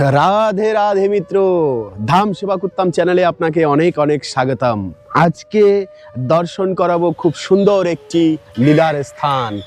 রাধে রাধে মিত্র, ধাম সেবা করতাম চ্যানেলে আপনাকে অনেক অনেক স্বাগতম। আজকে দর্শন করাবো খুব সুন্দর একটি লীলার স্থান।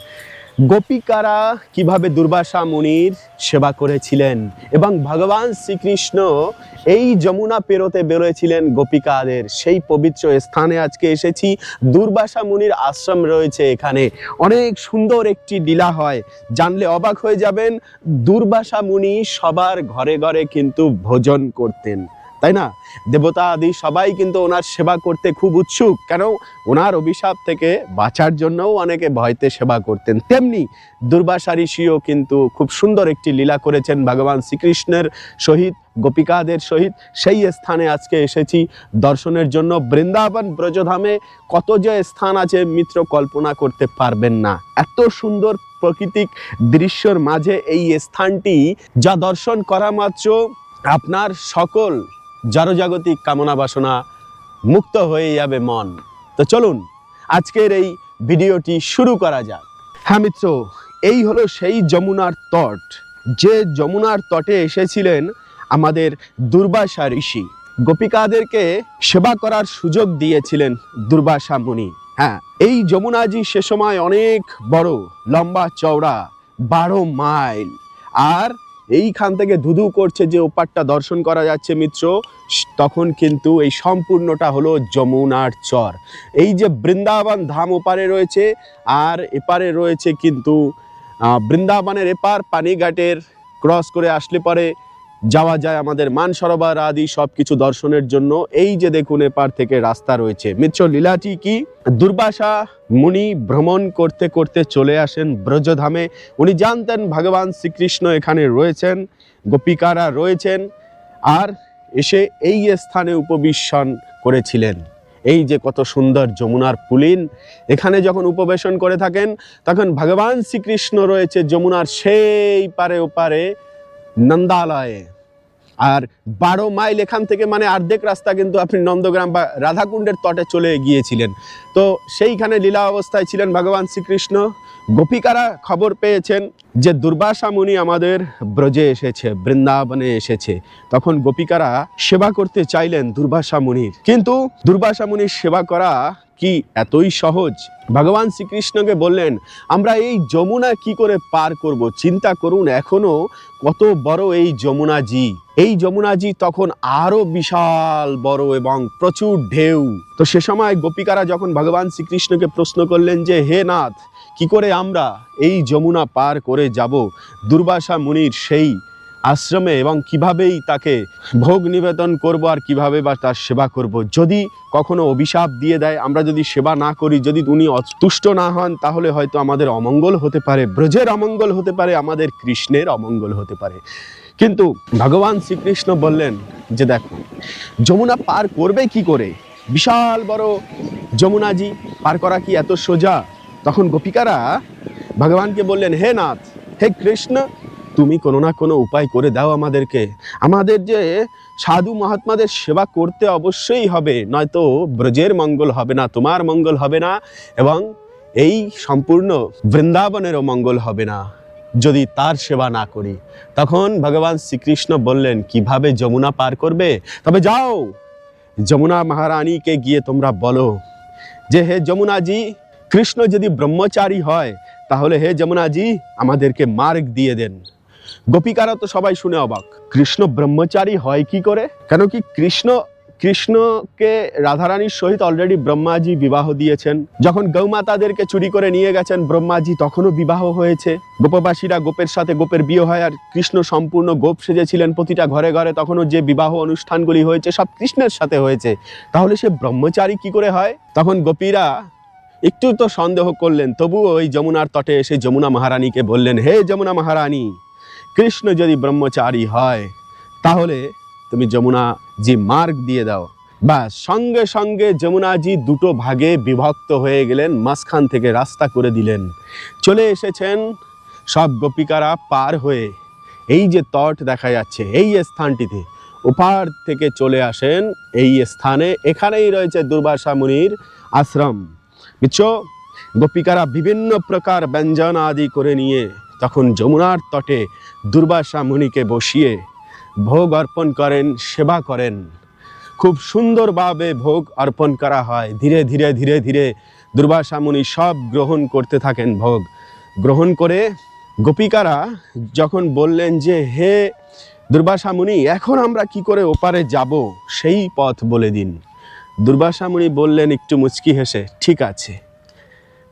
গোপিকারা কীভাবে দুর্বাসা মুনির সেবা করেছিলেন? এবং ভগবান শ্রীকৃষ্ণ এই যমুনা পেরোতে বেরোয়েছিলেন গোপিকাদের। সেই পবিত্র স্থানে আজকে এসেছি। দুর্বাসা মুনির আশ্রম রয়েছে এখানে। অনেক সুন্দর একটি লীলা হয়। জানলে অবাক হয়ে যাবেন, দুর্বাসা মুনি সবার ঘরে ঘরে কিন্তু ভোজন করতেন। তাই না? দেবতা আদি সবাই কিন্তু ওনার সেবা করতে খুব উৎসুক। কেন? ওনার অভিশাপ থেকে বাঁচার জন্যও অনেকে ভয়তে সেবা করতেন। তেমনি দুর্বাসা ঋষিও কিন্তু খুব সুন্দর একটি লীলা করেছেন ভগবান শ্রীকৃষ্ণের সহিত, গোপিকাদের সহিত। সেই স্থানে আজকে এসেছি দর্শনের জন্য। বৃন্দাবন ব্রজধামে কত যে স্থান আছে, মিত্র কল্পনা করতে পারবেন না। এত সুন্দর প্রাকৃতিক দৃশ্যর মাঝে এই স্থানটি, যা দর্শন করা মাত্র আপনার সকল জড়জাগতিক কামনা বাসনা মুক্ত হয়ে যাবে মন। তো চলুন, আজকের এই ভিডিওটি শুরু করা যাক। হ্যাঁ মিত্র, এই হলো সেই যমুনার তট। যে যমুনার তটে এসেছিলেন আমাদের দুর্বাসা ঋষি। গোপিকাদেরকে সেবা করার সুযোগ দিয়েছিলেন দুর্বাসা মুনি। হ্যাঁ এই যমুনাজি সে সময় অনেক বড়, লম্বা চওড়া, বারো মাইল। আর এইখান থেকে ধুধু করছে যে ওপারটা দর্শন করা যাচ্ছে, মিত্র। তখন কিন্তু এই সম্পূর্ণটা হলো যমুনার চর। এই যে বৃন্দাবন ধাম ওপারে রয়েছে, আর এপারে রয়েছে কিন্তু বৃন্দাবনের এপার পানিঘাটের ক্রস করে আসলে পরে যাওয়া যায় আমাদের মান মানসরোবর আদি সব কিছু দর্শনের জন্য। এই যে দেখুন, এপার থেকে রাস্তা রয়েছে। মিত্র লীলাটি কি? দুর্বাসা মুনি ভ্রমণ করতে করতে চলে আসেন ব্রজধামে। উনি জানতেন ভগবান শ্রীকৃষ্ণ এখানে রয়েছেন, গোপিকারা রয়েছেন, আর এসে এই স্থানে উপবিশ্বান করেছিলেন। এই যে কত সুন্দর যমুনার পুলিন, এখানে যখন উপবেশন করে থাকেন, তখন ভগবান শ্রীকৃষ্ণ রয়েছে যমুনার সেই পারে ওপারে। নন্দালয়ে। আর বারো মাইল এখান থেকে মানে অর্ধেক রাস্তা কিন্তু আপনি নন্দগ্রাম বা রাধাকুণ্ডের তটে চলে গিয়েছিলেন। তো সেইখানে লীলা অবস্থায় ছিলেন ভগবান শ্রীকৃষ্ণ। গোপিকারা খবর পেয়েছেন যে দুর্বাসা মুনি আমাদের ব্রজে এসেছে, বৃন্দাবনে এসেছে। তখন গোপিকারা সেবা করতে চাইলেন দুর্বাসা মুনির। কিন্তু দুর্বাসা মুনির সেবা করা কি এতই সহজ? ভগবান শ্রীকৃষ্ণকে বললেন, আমরা এই যমুনা কি করে পার করব? চিন্তা করুন, এখনও কত বড় এই যমুনাজি। এই যমুনাজি তখন আরও বিশাল, বড় এবং প্রচুর ঢেউ। তো সে সময় গোপিকারা যখন ভগবান শ্রীকৃষ্ণকে প্রশ্ন করলেন যে, হে নাথ, কি করে আমরা এই যমুনা পার করে যাব? দুর্বাসা মুনির সেই আশ্রমে এবং কিভাবেই তাকে ভোগ নিবেদন করব আর কীভাবে বা তার সেবা করব। যদি কখনো অভিশাপ দিয়ে দেয়, আমরা যদি সেবা না করি, যদি উনি অতুষ্ট না হন, তাহলে হয়তো আমাদের অমঙ্গল হতে পারে, ব্রজের অমঙ্গল হতে পারে, আমাদের কৃষ্ণের অমঙ্গল হতে পারে। কিন্তু ভগবান শ্রীকৃষ্ণ বললেন যে দেখো, যমুনা পার করবে কি করে? বিশাল বড় যমুনাজি পার করা কি এত সোজা? তখন গোপিকারা ভগবানকে বললেন, হে নাথ, হে কৃষ্ণ তুমি কোনো না কোনো উপায় করে দাও আমাদেরকে। আমাদের যে সাধু মহাত্মাদের সেবা করতে অবশ্যই হবে, নয়তো ব্রজের মঙ্গল হবে না, তোমার মঙ্গল হবে না এবং এই সম্পূর্ণ বৃন্দাবনেরও মঙ্গল হবে না। যদি তার সেবা না করি, তখন ভগবান শ্রীকৃষ্ণ বললেন, কীভাবে যমুনা পার করবে? তবে যাও, যমুনা মহারানীকে গিয়ে তোমরা বলো যে, হে যমুনাজি, কৃষ্ণ যদি ব্রহ্মচারী হয়, তাহলে হে যমুনাজি, আমাদেরকে মার্গ দিয়ে দেন। গোপিকারা তো সবাই শুনে অবাক। কৃষ্ণ ব্রহ্মচারী হয় কি করে? কেন কি কৃষ্ণ, কৃষ্ণকে রাধারানীর সহিত অলরেডি ব্রহ্মাজি বিবাহ দিয়েছেন। যখন গৌমাতাদেরকে চুরি করে নিয়ে গেছেন ব্রহ্মাজি, তখনও বিবাহ হয়েছে। গোপবাসীরা গোপের সাথে গোপের বিয়ে হয় আর কৃষ্ণ সম্পূর্ণ গোপ সেজেছিলেন প্রতিটা ঘরে ঘরে। তখনও যে বিবাহ অনুষ্ঠানগুলি হয়েছে, সব কৃষ্ণের সাথে হয়েছে। তাহলে সে ব্রহ্মচারী কি করে হয়? তখন গোপীরা একটু তো সন্দেহ করলেন, তবুও ওই যমুনার তটে এসে যমুনা মহারানীকে বললেন, হে যমুনা মহারানী কৃষ্ণ যদি ব্রহ্মচারী হয়, তাহলে তুমি যমুনা জি মার্গ দিয়ে দাও। ব্যাস সঙ্গে সঙ্গে যমুনাজি দুটো ভাগে বিভক্ত হয়ে গেলেন, মাঝখান থেকে রাস্তা করে দিলেন। চলে এসেছেন সব গোপিকারা পার হয়ে। এই যে তট দেখা যাচ্ছে, এই স্থানটিতে ওপার থেকে চলে আসেন, এই স্থানে এখানেই রয়েছে দুর্বাসা মুনির আশ্রম। বুঝছ? গোপিকারা বিভিন্ন প্রকার ব্যঞ্জন আদি করে নিয়ে তখন যমুনার তটে দুর্বাসা মুনিকে বসিয়ে ভোগ অর্পণ করেন, সেবা করেন। খুব সুন্দরভাবে ভোগ অর্পণ করা হয়। ধীরে ধীরে ধীরে ধীরে দুর্বাসা মুনি সব গ্রহণ করতে থাকেন ভোগ। গ্রহণ করে গোপিকারা যখন বললেন যে, হে দুর্বাসা মুনি, এখন আমরা কি করে ওপারে যাব? সেই পথ বলে দিন। দুর্বাসা মুনি বললেন, একটু মুচকি হেসে, ঠিক আছে।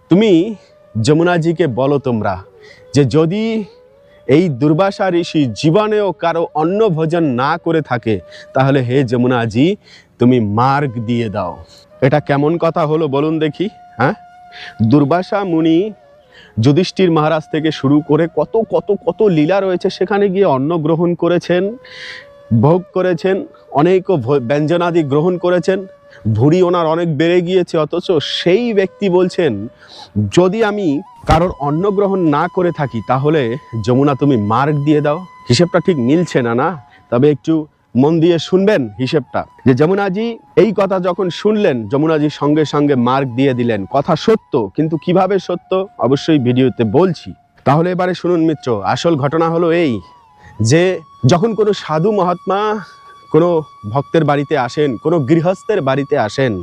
তুমি যমুনাজিকে বলো তোমরা যে যদি এই দুর্বাসা ঋষি জীবনেও কারও অন্ন ভোজন না করে থাকে, তাহলে হে যমুনাজি, তুমি মার্গ দিয়ে দাও। এটা কেমন কথা হলো বলুন দেখি হ্যাঁ? দুর্বাসা মুনি যুধিষ্ঠির মহারাজ থেকে শুরু করে কত কত কত লীলা রয়েছে, সেখানে গিয়ে অন্ন গ্রহণ করেছেন, ভোগ করেছেন, অনেক ব্যঞ্জনাদি গ্রহণ করেছেন। ভুঁড়ি ওনার অনেক বেড়ে গিয়েছে, অথচ সেই ব্যক্তি বলছেন, যদি আমি কারোর অন্ন গ্রহণ না করে থাকি, তাহলে যমুনা তুমি মার্ক দিয়ে দাও। হিসেবটা ঠিক মিলছে না না? তবে একটু মন দিয়ে শুনবেন হিসেবটা। যে যমুনাজি এই কথা যখন শুনলেন, যমুনাজি সঙ্গে সঙ্গে মার্ক দিয়ে দিলেন। কথা সত্য, কিন্তু কীভাবে সত্য? অবশ্যই ভিডিওতে বলছি। তাহলে এবারে শুনুন মিত্র, আসল ঘটনা হলো এই যে, যখন কোনো সাধু মহাত্মা কোনো ভক্তের বাড়িতে আসেন, কোনো গৃহস্থের বাড়িতে আসেন,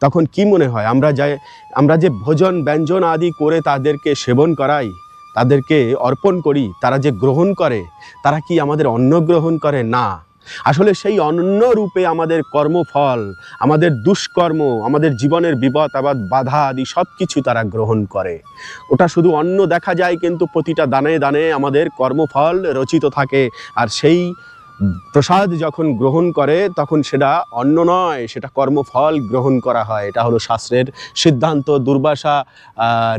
তখন কি মনে হয়? আমরা যাই, আমরা যে ভোজন ব্যঞ্জন আদি করে তাদেরকে সেবন করাই, তাদেরকে অর্পণ করি, তারা যে গ্রহণ করে, তারা কি আমাদের অন্ন গ্রহণ করে? না। আসলে সেই অন্ন রূপে আমাদের কর্মফল, আমাদের দুষ্কর্ম, আমাদের জীবনের বিপদ, আবাদ, বাধা আদি সব কিছু তারা গ্রহণ করে। ওটা শুধু অন্ন দেখা যায়, কিন্তু প্রতিটা দানে দানে আমাদের কর্মফল রচিত থাকে, আর সেই প্রসাদ যখন গ্রহণ করে, তখন সেটা অন্ন নয়, সেটা কর্মফল গ্রহণ করা হয়। এটা হলো শাস্ত্রের সিদ্ধান্ত, দুর্বাসা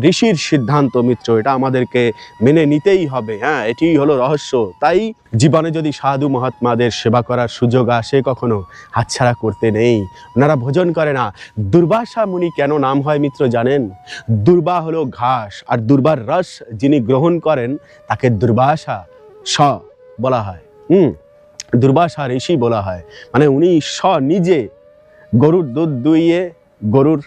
ঋষির সিদ্ধান্ত মিত্র। এটা আমাদেরকে মেনে নিতেই হবে। হ্যাঁ এটি হলো রহস্য। তাই জীবনে যদি সাধু মহাত্মাদের সেবা করার সুযোগ আসে, কখনো হাতছাড়া করতে নেই। ওনারা ভোজন করে না। দুর্বাসা মুনি কেন নাম হয় মিত্র জানেন? দুর্বা হলো ঘাস, আর দুর্বার রস যিনি গ্রহণ করেন, তাকে দুর্বাসা স বলা হয়। হুম? দুর্বাসা ঋষি বলা হয়। মানে উনি স নিজে গরুর দুধ দুইয়ে গরুর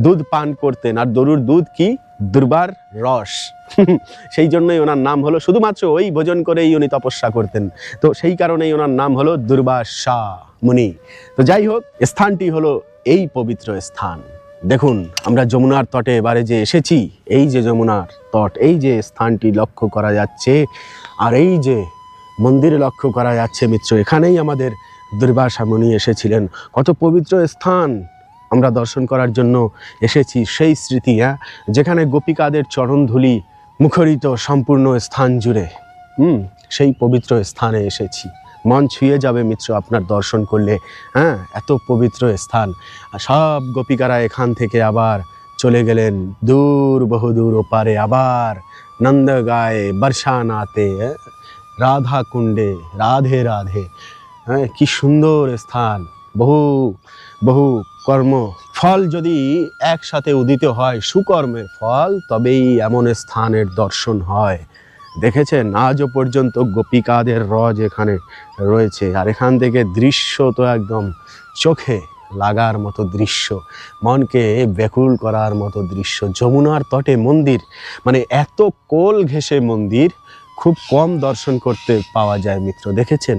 দুধ পান করতেন। আর গরুর দুধ কি? দুর্বার রস। সেই জন্যই ওনার নাম হলো, শুধুমাত্র ওই ভোজন করেই উনি তপস্যা করতেন। তো সেই কারণেই ওনার নাম হলো দুর্বাসা মুনি। তো যাই হোক, স্থানটি হলো এই পবিত্র স্থান। দেখুন, আমরা যমুনার তটে এবারে যে এসেছি, এই যে যমুনার তট, এই যে স্থানটি লক্ষ্য করা যাচ্ছে, আর এই যে মন্দিরে লক্ষ্য করা যাচ্ছে মিত্র। এখানেই আমাদের দুর্বাসা মুনি এসেছিলেন। কত পবিত্র স্থান আমরা দর্শন করার জন্য এসেছি সেই স্মৃতি হ্যাঁ? যেখানে গোপিকাদের চরণধুলি মুখরিত সম্পূর্ণ স্থান জুড়ে। হুম সেই পবিত্র স্থানে এসেছি। মন ছুঁয়ে যাবে মিত্র আপনার দর্শন করলে হ্যাঁ? এত পবিত্র স্থান। সব গোপিকারা এখান থেকে আবার চলে গেলেন দূর বহুদূর ওপারে আবার নন্দ গায়ে বর্ষানাতে হ্যাঁ, রাধা কুণ্ডে রাধে রাধে। হ্যাঁ কি সুন্দর স্থান। বহু বহু কর্ম। ফল যদি একসাথে উদিত হয়, সুকর্মের ফল তবেই এমন স্থানের দর্শন হয়। দেখেছেন? আজও পর্যন্ত গোপিকাদের রজ এখানে রয়েছে। আর এখান থেকে দৃশ্য তো একদম চোখে লাগার মতো দৃশ্য। মনকে ব্যাকুল করার মতো দৃশ্য। যমুনার তটে মন্দির মানে এত কোল ঘেঁষে মন্দির খুব কম দর্শন করতে পাওয়া যায় মিত্র। দেখেছেন?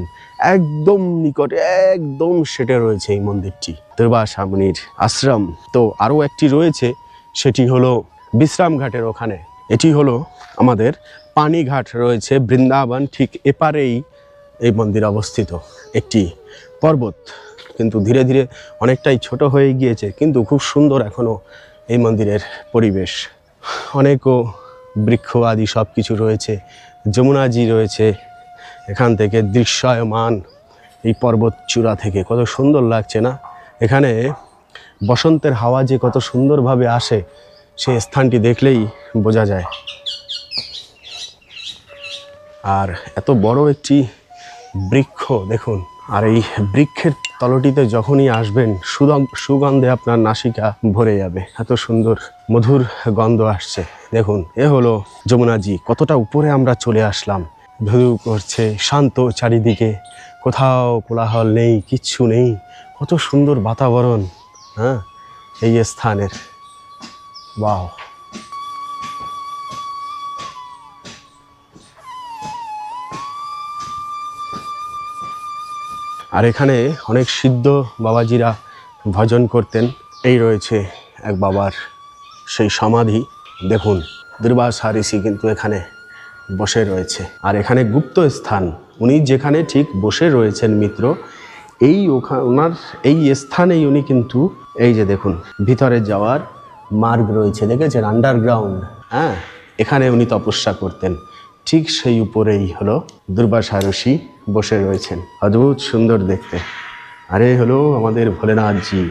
একদম নিকটে, একদম সেটে রয়েছে এই মন্দিরটি। দুর্বাসা মুনির আশ্রম। তো আরও একটি রয়েছে, সেটি হলো বিশ্রাম ঘাটের ওখানে। এটি হলো আমাদের পানিঘাট রয়েছে, বৃন্দাবন ঠিক এপারেই এই মন্দির অবস্থিত। একটি পর্বত, কিন্তু ধীরে ধীরে অনেকটাই ছোট হয়ে গিয়েছে, কিন্তু খুব সুন্দর এখনও এই মন্দিরের পরিবেশ। অনেকও বৃক্ষ আদি সব কিছু রয়েছে, যমুনাজি রয়েছে, এখান থেকে দৃশ্যয়মান এই পর্বত চূড়া থেকে। কত সুন্দর লাগছে না? এখানে বসন্তের হাওয়া যে কত সুন্দরভাবে আসে, সেই স্থানটি দেখলেই বোঝা যায়। আর এত বড় একটি বৃক্ষ, দেখুন, আর এই বৃক্ষের তলটিতে যখনই আসবেন সুগন্ধ আপনার নাসিকা ভরে যাবে। এত সুন্দর, মধুর গন্ধ আসছে। দেখুন, এ হলো যমুনাজি। কতটা উপরে আমরা চলে আসলাম। ধুধু করছে, শান্ত চারিদিকে। কোথাও কোলাহল নেই, কিচ্ছু নেই। কত সুন্দর বাতাবরণ হ্যাঁ? এই স্থানের। বাহ আর এখানে অনেক সিদ্ধ বাবাজিরা ভজন করতেন। এই রয়েছে এক বাবার সেই সমাধি। দেখুন, দুর্বাসা ঋষি কিন্তু এখানে বসে রয়েছে। আর এখানে গুপ্ত স্থান, উনি যেখানে ঠিক বসে রয়েছেন মিত্র, এই ওখা, ওনার এই স্থানেই উনি কিন্তু, এই যে দেখুন, ভিতরে যাওয়ার মার্গ রয়েছে। দেখেছেন? আন্ডারগ্রাউন্ড হ্যাঁ? এখানে উনি তপস্যা করতেন। ঠিক সেই উপরেই হলো দুর্বাসা ঋষি বসে রয়েছেন। অদ্ভুত সুন্দর দেখতে। আরে হলো আমাদের ভোলেনাথজি।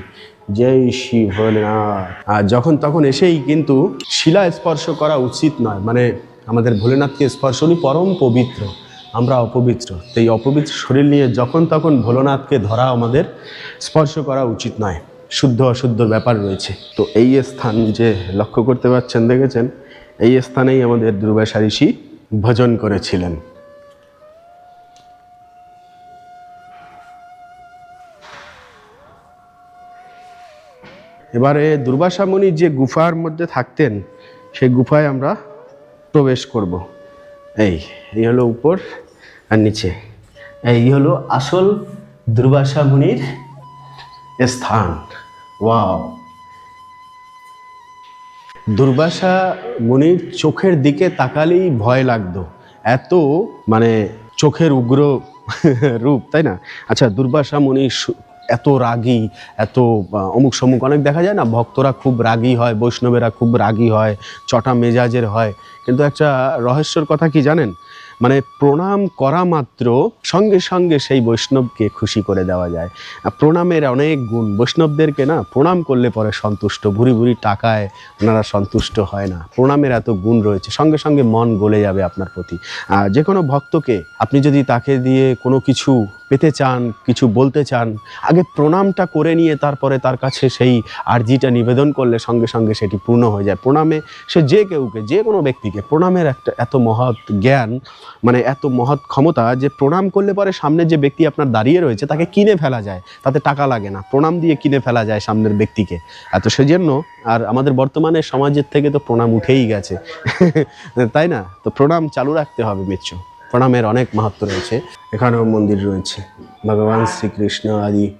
জয় শ্রী ভোলেনাথ। আর যখন তখন এসেই কিন্তু শিলা স্পর্শ করা উচিত নয়। মানে আমাদের ভোলেনাথকে স্পর্শ উনি পরম পবিত্র। আমরা অপবিত্র। এই অপবিত্র শরীর নিয়ে যখন তখন ভোলেনাথকে ধরা আমাদের স্পর্শ করা উচিত নয়। শুদ্ধ অশুদ্ধ ব্যাপার রয়েছে। তো এই স্থান যে লক্ষ্য করতে পারছেন, দেখেছেন? এই স্থানেই আমাদের দুর্বাসা ঋষি ভজন করেছিলেন। এবারে দুর্বাসা মুনি যে গুফার মধ্যে থাকতেন, সেই গুফায় আমরা প্রবেশ করব। এই এই হলো উপর আর নিচে। এই হলো আসল দুর্বাসা মুনির স্থান। ওয়াও। দুর্বাসা মুনির চোখের দিকে তাকালেই ভয় লাগতো। এত মানে চোখের উগ্র রূপ, তাই না? আচ্ছা দুর্বাসা মুনি এত রাগী, এত অমুক সমুক অনেক দেখা যায় না? ভক্তরা খুব রাগী হয়, বৈষ্ণবেরা খুব রাগী হয় চটা মেজাজের হয়। কিন্তু একটা রহস্যর কথা কি জানেন? মানে প্রণাম করা মাত্র সঙ্গে সঙ্গে সেই বৈষ্ণবকে খুশি করে দেওয়া যায়। প্রণামের অনেক গুণ। বৈষ্ণবদেরকে না প্রণাম করলে পরে সন্তুষ্ট, ভুরি ভুরি টাকায় ওনারা সন্তুষ্ট হয় না। প্রণামের এত গুণ রয়েছে, সঙ্গে সঙ্গে মন গলে যাবে আপনার প্রতি। যে কোনো ভক্তকে আপনি যদি তাকে দিয়ে কোনো কিছু পেতে চান, কিছু বলতে চান, আগে প্রণামটা করে নিয়ে তারপরে তার কাছে সেই আর্জিটা নিবেদন করলে সঙ্গে সঙ্গে সেটি পূর্ণ হয়ে যায়। প্রণামে সে যে কেউকে, যে কোনো ব্যক্তিকে, প্রণামের একটা এত মহৎ জ্ঞান মানে এত মহৎ ক্ষমতা যে প্রণাম করলে পরে সামনে যে ব্যক্তি আপনার দাঁড়িয়ে রয়েছে তাকে কিনে ফেলা যায়, তাতে টাকা লাগে না। প্রণাম দিয়ে কিনে ফেলা যায় সামনের ব্যক্তিকে। এত সেজন্য, আর আমাদের বর্তমানে সমাজের থেকে তো প্রণাম উঠেই গেছে। তাই না? তো প্রণাম চালু রাখতে হবে মিত্র প্রণামের অনেক মাহাত্ম রয়েছে। এখানেও মন্দির রয়েছে। ভগবান শ্রীকৃষ্ণ, আদি,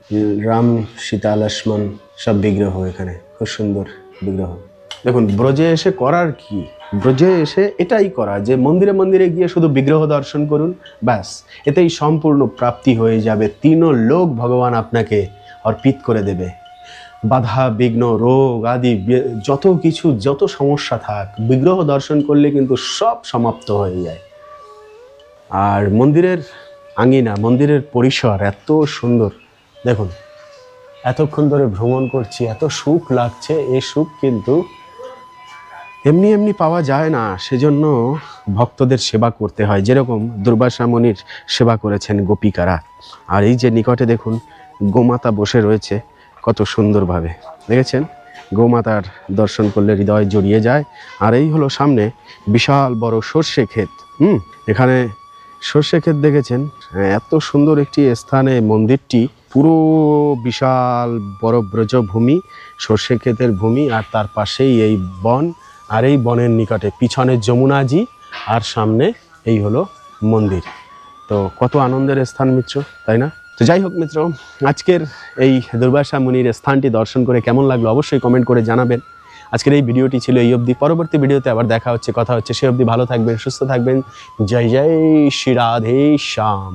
রাম, সীতা, লক্ষ্মণ সব বিগ্রহ এখানে। খুব সুন্দর বিগ্রহ। দেখুন, ব্রজে এসে করার কি? ব্রজে এসে এটাই করা যে মন্দিরে মন্দিরে গিয়ে শুধু বিগ্রহ দর্শন করুন, ব্যাস। এতেই সম্পূর্ণ প্রাপ্তি হয়ে যাবে। তিনও লোক ভগবান আপনাকে অর্পিত করে দেবে। বাধা, বিঘ্ন, রোগ আদি যত কিছু, যত সমস্যা থাক, বিগ্রহ দর্শন করলে কিন্তু সব সমাপ্ত হয়ে যায়। আর মন্দিরের আঙিনা, মন্দিরের পরিসর এত সুন্দর। দেখুন, এতক্ষণ ধরে ভ্রমণ করছি, এত সুখ লাগছে এই সুখ কিন্তু এমনি এমনি পাওয়া যায় না। সেজন্য ভক্তদের সেবা করতে হয়। যেরকম দুর্বাসা মুনির সেবা করেছেন গোপিকারা। আর এই যে নিকটে দেখুন, গোমাতা বসে রয়েছে কত সুন্দরভাবে। দেখেছেন? গোমাতার দর্শন করলে হৃদয় জড়িয়ে যায়। আর এই হলো সামনে বিশাল বড় সর্ষে ক্ষেত। হুম, এখানে সর্ষে ক্ষেত দেখেছেন? এত সুন্দর একটি স্থানে মন্দিরটি। পুরো বিশাল বড় ব্রজভূমি, সর্ষে ক্ষেতের ভূমি, আর তার পাশেই এই বন, আর এই বনের নিকটে পিছনে যমুনাজি, আর সামনে এই হলো মন্দির। তো কত আনন্দের স্থান মিত্র, তাই না? তো যাই হোক মিত্র, আজকের এই দুর্বাসা মুনির স্থানটি দর্শন করে কেমন লাগল অবশ্যই কমেন্ট করে জানাবেন। আজকের এই ভিডিওটি ছিল এই অবধি। পরবর্তী ভিডিওতে আবার দেখা হচ্ছে, কথা হচ্ছে। সে অবধি ভালো থাকবেন, সুস্থ থাকবেন। জয় জয়, শ্রী রাধে শ্যাম।